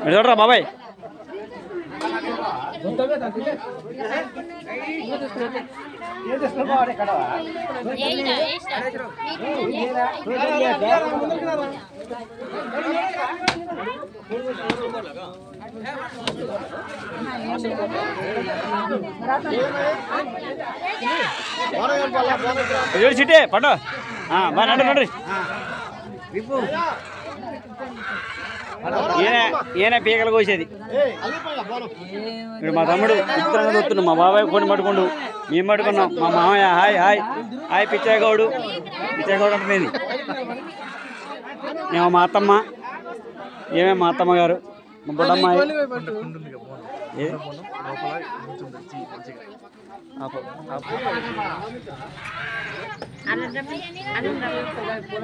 ఇటు చూడరా బాబాయ్? ఏడు చిట్టే పండు. ఈయన పీకలు కోసేది. ఇప్పుడు మా తమ్ముడు చిత్రంగా చూస్తున్నాడు మా బాబాయ్ కొన్ని పట్టుకుండు. మేము పట్టుకున్నాం. మా మామయ్య hi hi. Hi Pichaiah Goud Pichaiah Goud అంటే మేము మా అత్తమ్మ. ఏమే మా అత్తమ్మ గారు. మా బుడ్డమ్మాయి. ఆపు, ఆపు.